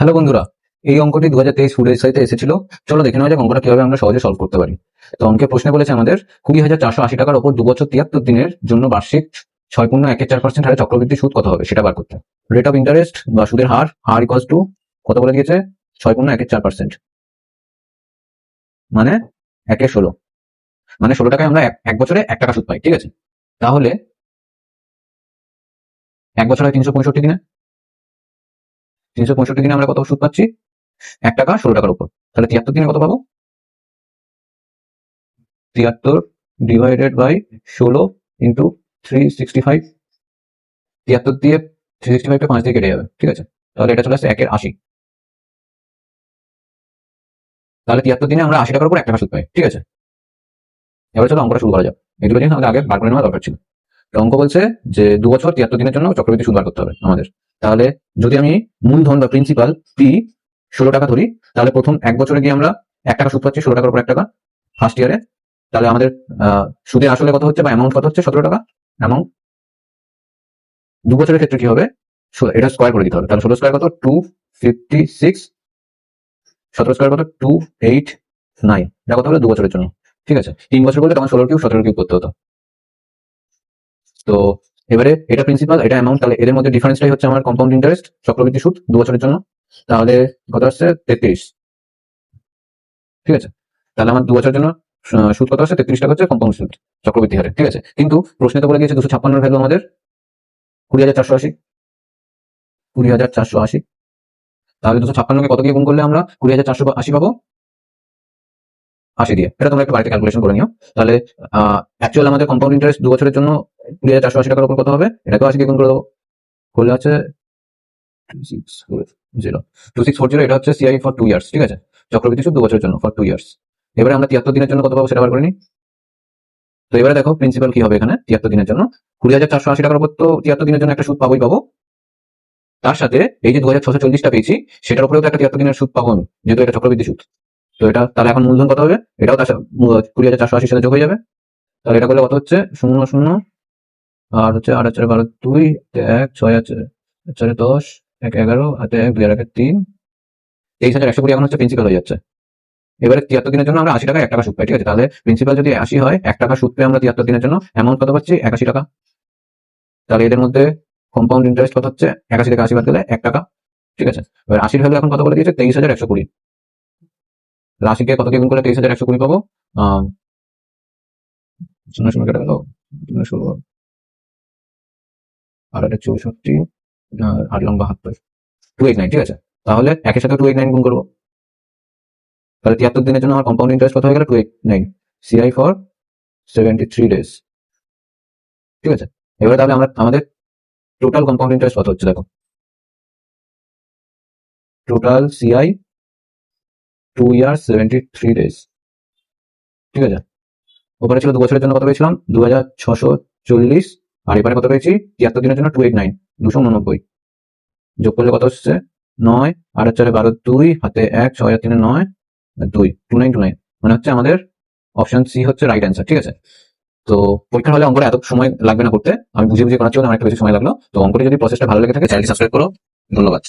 Hello বন্ধুরা, এই অঙ্কটি দু হাজার তেইশ ফুড এসআইতে এসেছিল। চলো দেখে নেওয়া যাক অঙ্কটা কীভাবে আমরা সহজে সলভ করতে পারি। তো অঙ্কের প্রশ্নে বলেছে আমাদের, কুড়ি হাজার চারশো আশি টাকার ওপর দু বছর তিয়াত্তর দিনের জন্য বার্ষিক ছয় পূর্ণ একের চার পার্সেন্ট হারে চক্রবৃদ্ধি সুদ কত হবে সেটা বার করতে রেট অফ ইন্টারেস্ট বা সুদের হার হার ইকোয়াস টু কত বলে দিয়েছে? ছয় পূর্ণ একের চার পার্সেন্ট মানে একে ষোলো। মানে ষোলো টাকায় আমরা এক বছরে এক টাকা সুদ পাই, ঠিক আছে? তাহলে এক বছর হয় তিনশো পঁয়ষট্টি দিনে তিনশো পঁয়ষট্টি দিনে আমরা কত সুদ পাচ্ছি? এক টাকা ষোলো টাকার উপর। তাহলে তিয়াত্তর দিনে কত পাবো? তিয়াত্তর ডিভাইডেড বাই ষোলো ইন্টু থ্রি সিক্সটি ফাইভ তিয়াত্তর দিয়ে থ্রি সিক্সটি ফাইভটা পাঁচ দিয়ে কেটে যাবে, ঠিক আছে? তাহলে এটা চলে আসছে একের আশি। তাহলে তিয়াত্তর দিনে আমরা আশি টাকার উপর এক টাকা সুদ পাই, ঠিক আছে? এবার চলো অঙ্কটা শুরু করা যাক। দুটো জিনিস আমাদের আগে বার করে নেওয়া দরকার ছিল। অঙ্ক বলছে যে দু বছর তিয়াত্তর দিনের জন্য চক্রবৃদ্ধি সুদ বার করতে হবে আমাদের। তাহলে যদি আমি মূলধন বা প্রিন্সিপাল পি ষোলো টাকা ধরি, তাহলে প্রথম এক বছরে গিয়ে আমরা এক টাকা সুদ পাচ্ছি, ষোলো টাকার উপর এক টাকা ফার্স্ট ইয়ারে তাহলে আমাদের সুদের আসলে কত হচ্ছে বা অ্যামাউন্ট কত হচ্ছে? সতেরো টাকা। অ্যামাউন্ট দু বছরের ক্ষেত্রে কি হবে? এটা স্কোয়ার করে দিতে হবে। তাহলে ষোলো স্কোয়ার কত? টু ফিফটি সিক্স সতেরো স্কোয়ার কত? টু এইট নাইন এটা কত হলো দু বছরের জন্য। ঠিক আছে? তিন বছর বলতে তখন ষোলো কিউব সতেরো কিউব করতে হতো। তো এবারে এটা প্রিন্সিপাল এটা অ্যামাউন্ট তাহলে এদের মধ্যে ডিফারেন্সটাই হচ্ছে আমার কম্পাউন্ড ইন্টারেস্ট চক্রবৃদ্ধি সুদ দু বছরের জন্য, তাহলে কত আসছে? তেত্রিশ। ঠিক আছে? তাহলে আমার দু বছরের জন্য সুদ কত আসছে? তেত্রিশ টাকা হচ্ছে কম্পাউন্ড সুদ, চক্রবৃদ্ধি হারে। ঠিক আছে? কিন্তু প্রশ্নে তো বলে গিয়েছে দুশো ছাপ্পান্নর ভ্যালু আমাদের, কুড়ি হাজার চারশো আশি। কুড়ি হাজার চারশো আশি। তাহলে দুশো ছাপ্পান্নকে কত দিয়ে গুণ করলে আমরা কুড়ি হাজার চারশো আশি পাবো? আশি দিয়ে। এটা তোমরা একটু বাড়িতে ক্যালকুলেশন করে নিও। তাহলে অ্যাকচুয়াল আমাদের কম্পাউন্ড ইন্টারেস্ট দু বছরের জন্য কুড়ি হাজার চারশো আশি টাকার উপর কত হবে? এটাকেও আশি দিয়ে গুণ করে দেবো। করলে হচ্ছে টু সিক্স ফোর জিরো এটা হচ্ছে সিআই ফর টু ইয়ার্স ঠিক আছে? চক্রবৃদ্ধি সুদ দু বছরের জন্য ফর টু ইয়ার্স এবারে আমরা তিয়াত্তর দিনের জন্য কত পাবো সেটা বার করে নিই? তো এবারে দেখো প্রিন্সিপাল কি হবে এখানে, তিয়াত্তর দিনের জন্য। কুড়ি হাজার চারশো আশি টাকার উপর তো তিয়াত্তর দিনের জন্য একটা সুদ পাবোই পাবো। তার সাথে এই যে দু হাজার ছশো চল্লিশটা পেয়েছি, সেটার উপরেও তো একটা তিয়াত্তর দিনের সুদ পাবো আমি, যেহেতু এটা চক্রবৃদ্ধি সুদ। তো এটা, তাহলে এখন মূলধন কত হবে? এটাও তার কুড়ি হাজার চারশো আশির সাথে যোগ হয়ে যাবে। তাহলে এটা করলে কত হচ্ছে? শূন্য শূন্য। আর হচ্ছে আট হাজার বারো দুই এক ছয় আছে। চারে দশ এক এগারো হাতে এক দুই একে তিন। তেইশ হাজার একশো কুড়ি এখন হচ্ছে প্রিন্সিপাল হয়ে যাচ্ছে। এবারে তিয়াত্তর দিনের জন্য আমরা আশি টাকা এক টাকা সুদ পাই ঠিক আছে? তাহলে প্রিন্সিপাল যদি আশি হয় এক টাকা সুদ পেয়ে আমরা তিয়াত্তর দিনের জন্য অ্যামাউন্ট কত পাচ্ছি? একাশি টাকা। তাহলে এদের মধ্যে কম্পাউন্ড ইন্টারেস্ট কত হচ্ছে? একাশি থেকে আশি বাদ গেলে এক টাকা ঠিক আছে? এবার আশির ভ্যালু এখন কত বলে দিয়েছে? তেইশ হাজার একশো কুড়ি। আশিকে কত গুণ করলে তেইশ হাজার একশো কুড়ি পাবো? আহ, শূন্য শূন্য কেটে গেল শূন্য ষোলো। আর একটা চৌষট্টি আট লং বাহাত্তর টু এইট নাইন ঠিক আছে? তাহলে একের সাথে টু এইট নাইন গুণ করব। তাহলে তিয়াত্তর দিনের জন্য আমার কম্পাউন্ড ইন্টারেস্ট কত হয়ে গেল? Two eight nine CI for seventy three days ঠিক আছে? এবারে তাহলে আমরা, আমাদের টোটাল কম্পাউন্ড ইন্টারেস্ট কত হচ্ছে, দেখো? Total CI two year seventy three days ঠিক আছে? ওপরে ছিল দু বছরের জন্য কত পেয়েছিলাম? দু হাজার ছশো চল্লিশ। আর এবারে কত পেয়েছি? তিয়াত্তর দিনের জন্য টু এইট নাইন দুশো উননব্বই। যোগ করলে কত হচ্ছে? নয়, আর চারে বারো দুই, হাতে এক, ছয় আর তিনে নয়, দুই টু নাইন টু নাইন মানে হচ্ছে আমাদের অপশন সি হচ্ছে রাইট অ্যান্সার ঠিক আছে? তো পরীক্ষা হলে অঙ্কটা এত সময় লাগবে না করতে। আমি বুঝে বুঝে করাচ্ছি জন্য আমার বেশি সময় লাগল। তো অঙ্কটা যদি প্রসেসটা ভালো লেগে থাকে, চ্যানেলটি সাবস্ক্রাইব করো। ধন্যবাদ।